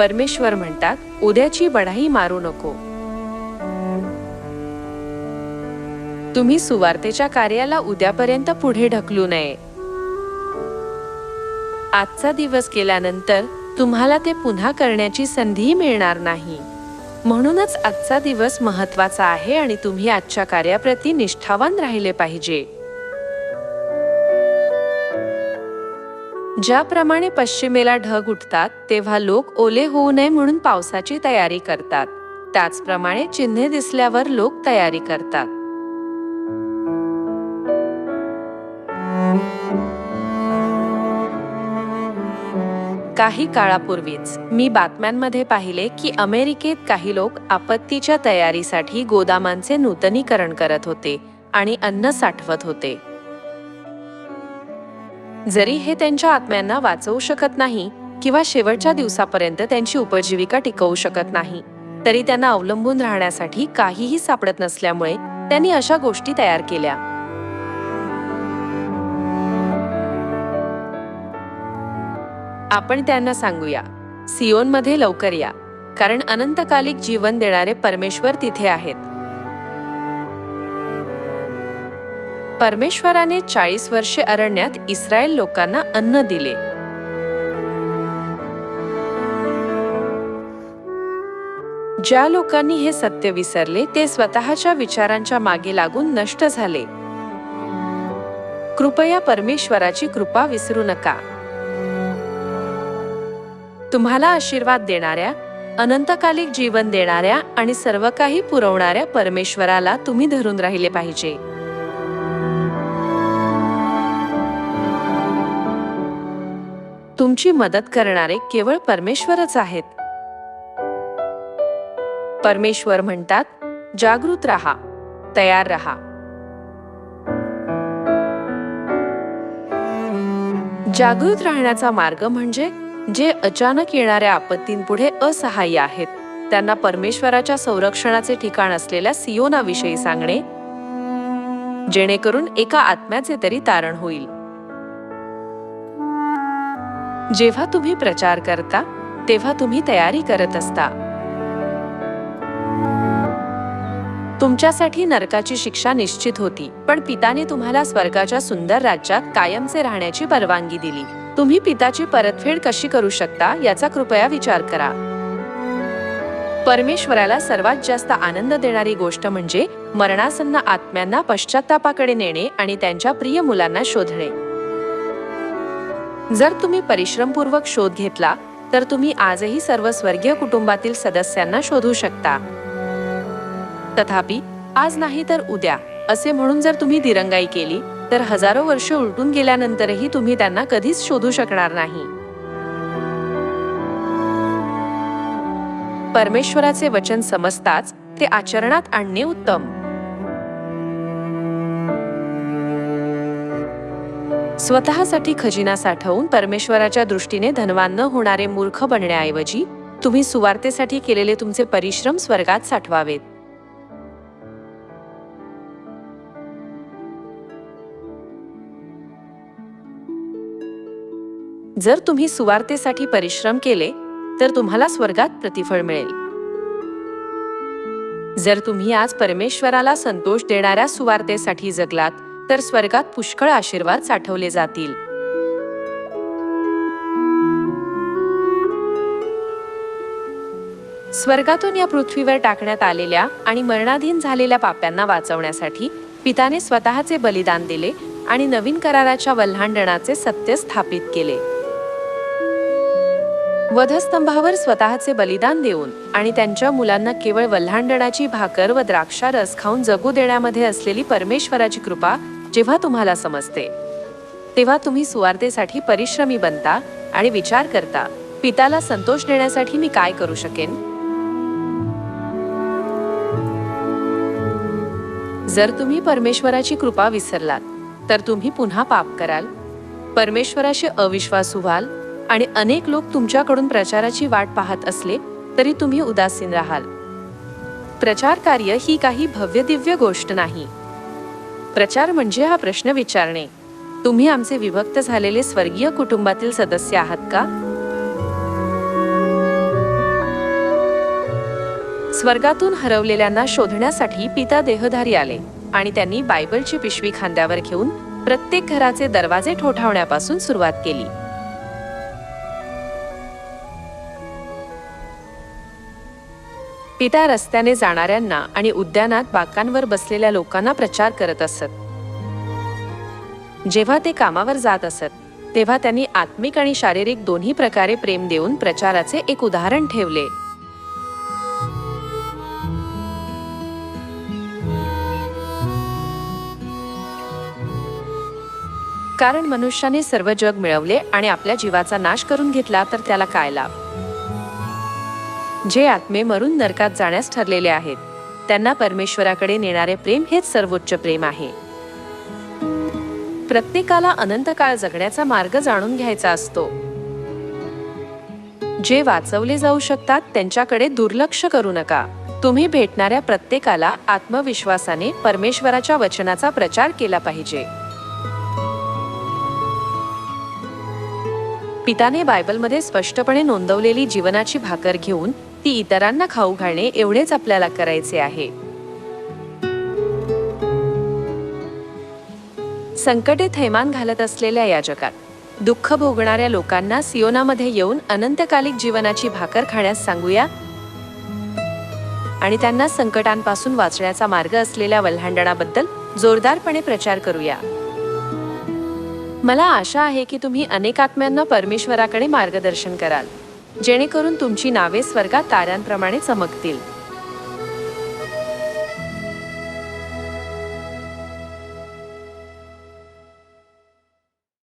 परमेश्वर म्हणतात उद्याची बढाई मारू नको. तुम्ही सुवार्तेच्या कार्याला उद्यापर्यंत पुढे ढकलू नये. आजचा दिवस केल्यानंतर तुम्हाला ते पुन्हा करण्याची संधी मिळणार नाही. म्हणूनच आजचा दिवस महत्त्वाचा आहे आणि तुम्ही आजच्या कार्याप्रती निष्ठावान राहिले पाहिजे. ज्याप्रमाणे पश्चिमेला ढग उठतात तेव्हा लोक ओले होऊ नये म्हणून पावसाची तयारी करतात. त्याचप्रमाणे चिन्हे दिसल्यावर लोक तयारी करतात. काही काळापूर्वीच मी बातम्यांमध्ये पाहिले की अमेरिकेत काही लोक आपत्तीच्या तयारीसाठी गोदामांचे नूतनीकरण करत होते आणि अन्न साठवत होते. जरी हे त्यांच्या आत्म्यांना वाचवू शकत नाही किंवा शेवटच्या दिवसापर्यंत त्यांची उपजीविका टिकवू शकत नाही तरी त्यांना अवलंबून राहण्यासाठी काहीही सापडत नसल्यामुळे त्यांनी अशा गोष्टी तयार केल्या. आपण त्यांना सांगूया सियोनमध्ये लवकर या कारण अनंतकालिक जीवन देणारे परमेश्वर तिथे आहेत. परमेश्वराने चाळीस वर्षे अरण्यात इस्रायल लोकांना अन्न दिले. ज्या लोकांनी हे सत्य विसरले ते स्वतःच्या विचारांच्या मागे लागून नष्ट झाले. कृपया परमेश्वराची कृपा विसरू नका. तुम्हाला आशीर्वाद देणाऱ्या अनंतकालिक जीवन देणाऱ्या आणि सर्व काही पुरवणाऱ्या परमेश्वराला तुम्ही धरून राहिले पाहिजे. तुमची मदत करणारे केवळ परमेश्वरच आहेत. परमेश्वर म्हणतात जागृत राहा तयार राहा. जागृत राहण्याचा मार्ग म्हणजे जे अचानक येणाऱ्या आपत्तींपुढे असहाय्य आहेत त्यांना परमेश्वराच्या संरक्षणाचे ठिकाण असलेल्या सियोनाविषयी सांगणे जेणेकरून एका आत्म्याचे तरी तारण होईल. जेव्हा तुम्ही प्रचार करता तेव्हा तुम्ही तयारी करत असता. तुमच्यासाठी नरकाची शिक्षा निश्चित होती पण पिताने तुम्हाला स्वर्गाच्या सुंदर राज्यात कायमचे राहण्याची परवानगी दिली. तुम्ही पिताची परतफेड कशी करू शकता याचा कृपया विचार करा. परमेश्वराला सर्वात जास्त आनंद देणारी गोष्ट म्हणजे मरणासन्न आत्म्यांना पश्चातापाकडे नेणे आणि त्यांच्या प्रिय मुलांना शोधणे. जर तुम्ही परिश्रमपूर्वक शोध घेतला तर तुम्ही आजही सर्व स्वर्गीय कुटुंबातील सदस्यांना शोधू शकता. तथापि आज नाही तर उद्या असे म्हणून जर तुम्ही दिरंगाई केली तर हजारो वर्ष उलटून गेल्यानंतरही तुम्ही त्यांना कधीच शोधू शकणार नाही. परमेश्वराचे वचन समजताच ते आचरणात आणणे उत्तम. स्वतःसाठी खजिना साठवून परमेश्वराच्या दृष्टीने धनवान न होणारे मूर्ख बनण्याऐवजी तुम्ही सुवार्तेसाठी केलेले तुमचे परिश्रम स्वर्गात साठवावेत. जर तुम्ही सुवार्तेसाठी परिश्रम केले तर तुम्हाला स्वर्गात प्रतिफळ मिळेल. जर तुम्ही आज परमेश्वराला संतोष देणाऱ्या सुवार्तेसाठी जगलात तर स्वर्गात पुष्कळ आशीर्वाद साठवले जातील. स्वर्गातून या पृथ्वीवर टाकण्यात आलेल्या आणि मरणाधीन झालेल्या पाप्यांना वाचवण्यासाठी पिताने स्वतःचे बलिदान दिले आणि नवीन कराराच्या वल्हांडणाचे सत्य स्थापित केले. वधस्तंभावर स्वतःचे बलिदान देऊन आणि त्यांच्या मुलांना केवळ वल्हांडणाची भाकर व द्राक्षारस खाऊन जगू देण्यामध्ये असलेली परमेश्वराची कृपा जेव्हा तुम्हाला समजते तेव्हा तुम्ही सुवार्तेसाठी परिश्रमी बनता आणि विचार करता पिताला संतोष देण्यासाठी मी काय करू शकेन? जर तुम्ही परमेश्वराची कृपा विसरलात तर तुम्ही पुन्हा पाप कराल. परमेश्वराशी अविश्वासू व्हाल आणि अनेक लोक तुमच्याकडून प्रचाराची वाट पाहत असले तरी तुम्ही उदासीन राहाल. प्रचार कार्य ही काही भव्य दिव्य गोष्ट नाही. प्रचार म्हणजे हा प्रश्न विचारणे. तुम्ही आमचे विभक्त झालेले स्वर्गीय कुटुंबातील सदस्य आहात का? स्वर्गातून हरवलेल्यांना शोधण्यासाठी पिता देहधारी आले आणि त्यांनी बायबलची पिशवी खांद्यावर घेऊन प्रत्येक घराचे दरवाजे ठोठावण्यापासून सुरुवात केली. पिता रस्त्याने जाणाऱ्यांना आणि उद्यानात बाकांवर बसलेल्या लोकांना प्रचार करत असत. जेव्हा ते कामावर जात असत तेव्हा त्यांनी आत्मिक आणि शारीरिक दोन्ही प्रकारे प्रेम देऊन प्रचाराचे एक उदाहरण ठेवले. कारण मनुष्याने सर्व जग मिळवले आणि आपल्या जीवाचा नाश करून घेतला तर त्याला काय लाभ? जे आत्मे मरून नरकात जाण्यास ठरलेले आहेत. त्यांना परमेश्वराकडे नेणारे प्रेम हेच सर्वोच्च प्रेम आहे. प्रत्येकाला अनंत काळ जगण्याचा मार्ग जाणून घ्यायचा असतो. जे वाचवले जाऊ शकतात त्यांच्याकडे दुर्लक्ष करू नका. तुम्ही भेटणाऱ्या प्रत्येकाला आत्मविश्वासाने परमेश्वराच्या वचनाचा प्रचार केला पाहिजे. पिताने बायबलमध्ये स्पष्टपणे नोंदवलेली जीवनाची भाकर घेऊन ती इतरांना खाऊ घालणे एवढेच आपल्याला करायचे आहे. संकटे थैमान घालत असलेल्या या जगात दुःख भोगणाऱ्या लोकांना सियोनामध्ये येऊन अनंतकालिक जीवनाची भाकर खाण्यास सांगूया. आणि त्यांना संकटांपासून वाचण्याचा मार्ग असलेल्या वल्हांडणाबद्दल जोरदारपणे प्रचार करूया. मला आशा आहे की तुम्ही अनेक आत्म्यांना परमेश्वराकडे मार्गदर्शन कराल. जेणेकरून तुमची नावे स्वर्गात ताऱ्यांप्रमाणे चमकतील.